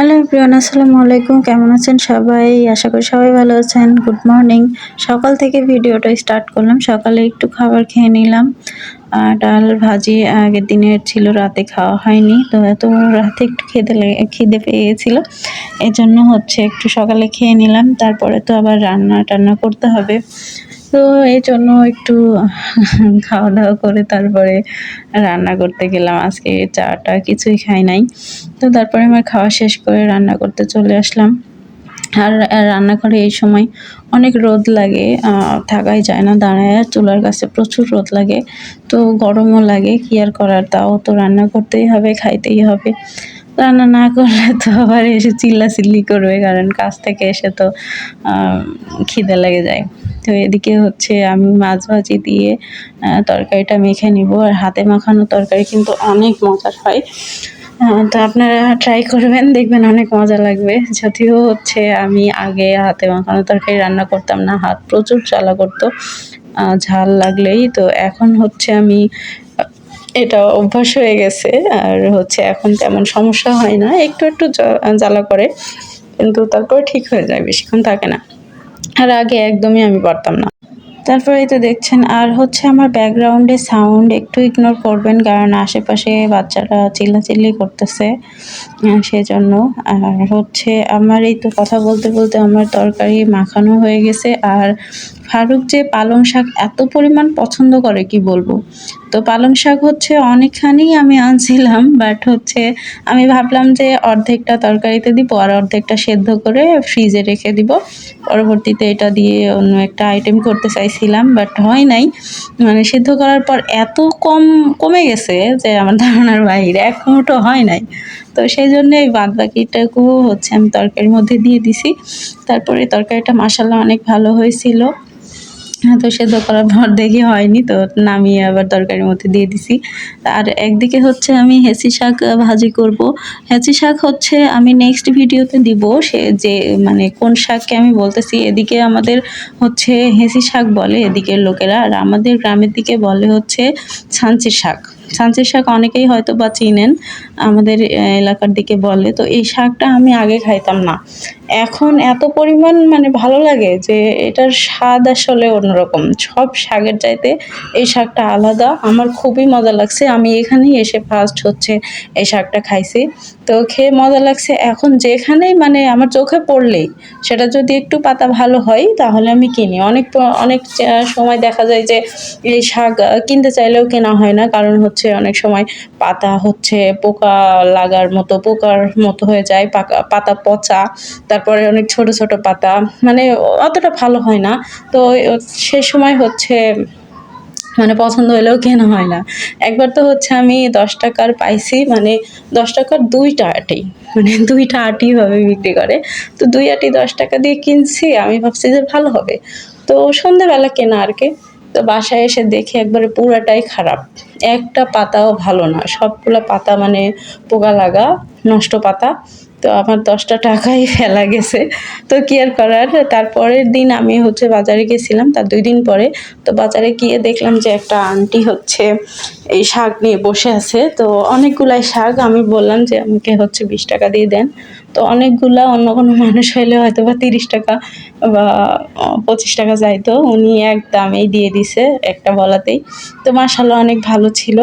Hello Priyan আসসালামু আলাইকুম। কেমন আছেন সবাই? আশা করি সবাই ভালো আছেন। গুড মর্নিং সকাল থেকে ভিডিওটা স্টার্ট করলাম। সকালে একটু খাবার খেয়ে নিলাম। ডাল ভাজি আগের দিনের ছিল, রাতে খাওয়া হয়নি। তো এত রাতে একটু খেতে খিদে পেয়ে গেছিল এই জন্য হচ্ছে একটু সকালে খেয়ে নিলাম। তারপরে তো আবার রান্না টান্না করতে হবে। তো এই জন্য একটু খাওয়া দাওয়া করে তারপরে রান্না করতে গেলাম। আজকে চাটা কিছুই খাই নাই। তো তারপরে আমার খাওয়া শেষ করে রান্না করতে চলে আসলাম। আর রান্নাঘরে এই সময় অনেক রোদ লাগে থাকাই যায় না। দাঁড়ায় চুলার কাছে প্রচুর রোদ লাগে। তো গরমও লাগে, কি আর করার? তাও তো রান্না করতেই হবে, খাইতেই হবে। রান্না না করলে তো আবার এসে চিল্লা চিল্লি করবে, কারণ কাজ থেকে এসে তো খিদে লেগে যায়। তো এদিকে হচ্ছে আমি মাছ ভাজি দিয়ে তরকারিটা মেখে নিব। আর হাতে মাখানো তরকারি কিন্তু অনেক মজার হয়। তো আপনারা ট্রাই করবেন, দেখবেন অনেক মজা লাগবে। যদিও হচ্ছে আমি আগে হাতে মাখানো তরকারি রান্না করতাম না, হাত প্রচুর জ্বালা করতো ঝাল লাগলেই। তো এখন হচ্ছে আমি, এটা অভ্যাস হয়ে গেছে। আর হচ্ছে এখন তেমন সমস্যা হয় না, একটু একটু জ্বালা করে। কিন্তু তারপরে ঠিক হয়ে যায়, বেশিক্ষণ থাকে না। আর আগে একদমই আমি পারতাম না। তারপরে তো দেখছেন, আর হচ্ছে আমার ব্যাকগ্রাউন্ডে সাউন্ড একটু ইগনোর করবেন, কারণ আশেপাশে বাচ্চারা চিল্লাচিল্লি করতেছে সেজন্য। আর হচ্ছে আমার এই তো কথা বলতে বলতে আমার তরকারি মাখানো হয়ে গেছে, আর ফারুক যে পালং শাক এত পরিমাণ পছন্দ করে, কি বলব? তো পালং শাক হচ্ছে অনেকখানি আমি আনছিলাম বাট হচ্ছে আমি ভাবলাম যে অর্ধেকটা তরকারিতে দিব আর অর্ধেকটা সেদ্ধ করে ফ্রিজে রেখে দিব। পরবর্তীতে এটা দিয়ে অন্য একটা আইটেম করতে চাইছিলাম বাট হয় নাই। মানে সেদ্ধ করার পর এত কম কমে গেছে যে আমার ধারণার বাইরে এক মুঠো হয় নাই। তো সেই জন্য এই বাদ বাকিটাকেও হচ্ছে আমি তরকারির মধ্যে দিয়ে দিছি। তারপরে তরকারিটা মাসাল্লাহ অনেক ভালো হয়েছিল। তো সেদ্ধ করার পর দেখি হয়নি, তো নামিয়ে আবার তরকারির মধ্যে দিয়ে দিছি। আর একদিকে হচ্ছে আমি হেঁচি শাক ভাজি করব। হেঁচি শাক হচ্ছে আমি নেক্সট ভিডিওতে দিব, সে যে মানে কোন শাককে আমি বলতেছি, এদিকে আমাদের হচ্ছে হেঁচি শাক বলে এদিকের লোকেরা, আর আমাদের গ্রামের দিকে বলে হচ্ছে ছাঞ্চির শাক। ছাঁচের শাক অনেকেই হয়তো বা চিনেন, আমাদের এলাকার দিকে বলে। তো এই শাকটা আমি আগে খাইতাম না। এখন এত পরিমাণ মানে ভালো লাগে যে এটার স্বাদ আসলে অন্যরকম। সব শাকের চাইতে এই শাকটা আলাদা। আমার খুবই মজা লাগছে। আমি এখানেই এসে ফার্স্ট হচ্ছে এই শাকটা খাইছি। তো খেয়ে মজা লাগছে। এখন যেখানেই মানে আমার চোখে পড়লেই সেটা যদি একটু পাতা ভালো হয়, তাহলে আমি কিনি। অনেক অনেক সময় দেখা যায় যে এই শাক কিনতে চাইলেও কেনা হয় না। কারণ হচ্ছে অনেক সময় পাতা হচ্ছে পোকা লাগার মতো, পোকার মতো হয়ে যায়, পাকা, পাতা পচা। তারপরে অনেক ছোট ছোট পাতা মানে অতটা ভালো হয় না। তো সে সময় হচ্ছে মানে পছন্দ হলেও কেনা হয় না। একবার তো হচ্ছে আমি দশ টাকার পাইছি মানে দশ টাকার দুইটা আটি মানে দুইটা আটিভাবে বিক্রি করে। তো দুই আটি দশ টাকা দিয়ে কিনছি, আমি ভাবছি যে ভালো হবে। তো সন্ধেবেলা কেনা আর কি। তো বাসায় এসে দেখি একবারে পুরাটাই খারাপ। একটা পাতাও ভালো না, সবগুলো পাতা মানে পোকা লাগা, নষ্ট পাতা। তো আমার দশটা টাকাই ফেলা গেছে। তো কি আর করার? তারপরের দিন আমি হচ্ছে বাজারে গেছিলাম, তার দুই দিন পরে। তো বাজারে গিয়ে দেখলাম যে একটা আন্টি হচ্ছে এই শাক নিয়ে বসে আছে। তো অনেকগুলাই শাক আমি বললাম যে আমাকে হচ্ছে বিশ টাকা দিয়ে দেন। তো অনেকগুলা অন্য কোনো মানুষ হইলে হয়তো বা তিরিশ টাকা বা পঁচিশ টাকা যাইতো উনি এক দামেই দিয়ে দিছে একটা বলাতেই। তো মাসাল্লাহ অনেক ভালো ছিল।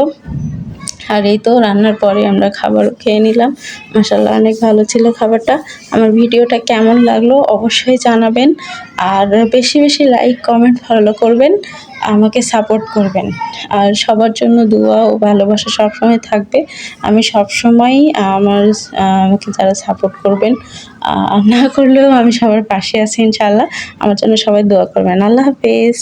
আর এই তো রান্নার পরে আমরা খাবার খেয়ে নিলাম। মাসাল্লাহ অনেক ভালো ছিল খাবারটা। আমার ভিডিওটা কেমন লাগল অবশ্যই জানাবেন। আর বেশি বেশি লাইক কমেন্ট ফলো করবেন। আমাকে সাপোর্ট করবেন। আর সবার জন্য দোয়া ও ভালোবাসা সবসময় থাকবে। আমি সবসময়ই আমার, আমাকে যারা সাপোর্ট করবেন না করলেও আমি সবার পাশে আছি ইনশাল্লাহ আমার জন্য সবাই দোয়া করবেন। আল্লাহ হাফেজ।